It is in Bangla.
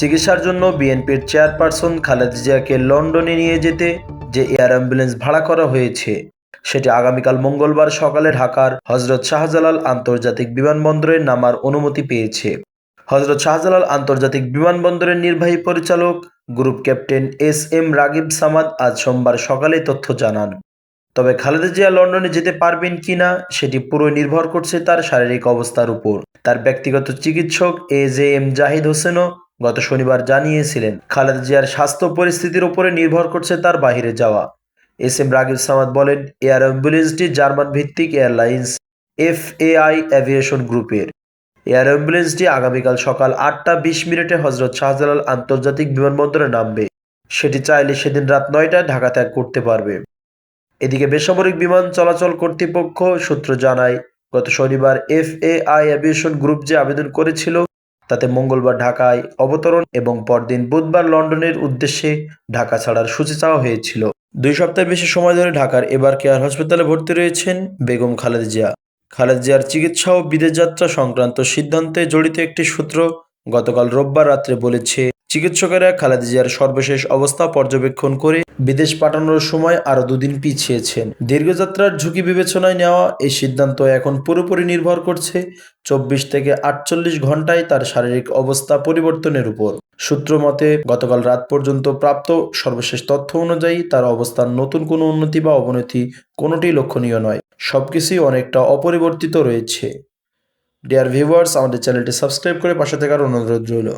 চিকিৎসার জন্য বিএনপির চেয়ারপারসন খালেদা জিয়াকে লন্ডনে নিয়ে যেতে যে এয়ার অ্যাম্বুলেন্স ভাড়া করা হয়েছে, সেটি আগামীকাল মঙ্গলবার সকালে ঢাকার হজরত শাহজালাল আন্তর্জাতিক বিমানবন্দরে নামার অনুমতি পেয়েছে। হজরত শাহজালাল আন্তর্জাতিক বিমানবন্দরের নির্বাহী পরিচালক group captain S M Ragib Samad আজ সোমবার সকালে তথ্য জানান। তবে খালেদা জিয়া লন্ডনে যেতে পারবেন কিনা সেটি পুরো নির্ভর করছে তার শারীরিক অবস্থার উপর। তার ব্যক্তিগত চিকিৎসক এ জে এম জাহিদ হোসেনও গত শনিবার জানিয়েছিলেন, খালেদা জিয়ার স্বাস্থ্য পরিস্থিতির উপরে নির্ভর করছে তার বাইরে যাওয়া। এস এম রাগিব সামাদ বলেন, এয়ার অ্যাম্বুলেন্সটি জার্মান ভিত্তিক airlines F A I aviation গ্রুপের। এয়ার অ্যাম্বুলেন্সটি আগামীকাল সকাল আটটা বিশ মিনিটে হজরত শাহজালাল আন্তর্জাতিক বিমানবন্দরে নামবে। সেটি চাইলে সেদিন রাত নয়টায় ঢাকা ত্যাগ করতে পারবে। এদিকে বেসামরিক বিমান চলাচল কর্তৃপক্ষ সূত্র জানায়, গত শনিবার F A I aviation group যে আবেদন করেছিল তাতে মঙ্গলবার ঢাকায় অবতরণ এবং পরদিন বুধবার লন্ডনের উদ্দেশ্যে ঢাকা ছাড়ার সূচি চাওয়া হয়েছিল। দুই সপ্তাহের বেশি সময় ধরে ঢাকার এবার কেয়ার হাসপাতালে ভর্তি রয়েছেন বেগম খালেদ জিয়া। খালেদ জিয়ার চিকিৎসা ও বিদেশ যাত্রা সংক্রান্ত সিদ্ধান্তে জড়িত একটি সূত্র গতকাল রোববার রাত্রে বলেছে চিকিৎসকেরা খালেদা জিয়ার সর্বশেষ অবস্থা পর্যবেক্ষণ করে বিদেশ পাঠানোর সময় আরও দুদিন পিছিয়েছেন। দীর্ঘযাত্রার ঝুঁকি বিবেচনায় নেওয়া এই সিদ্ধান্ত এখন পুরোপুরি নির্ভর করছে চব্বিশ থেকে আটচল্লিশ ঘন্টায় তার শারীরিক অবস্থা পরিবর্তনের উপর। সূত্র মতে, গতকাল রাত পর্যন্ত প্রাপ্ত সর্বশেষ তথ্য অনুযায়ী তার অবস্থার নতুন কোনো উন্নতি বা অবনতি কোনোটি লক্ষণীয় নয়, সবকিছুই অনেকটা অপরিবর্তিত রয়েছে। ডিয়ার ভিউয়ার্স, আমাদের চ্যানেলটি সাবস্ক্রাইব করে পাশে থাকার অনুরোধ রইল।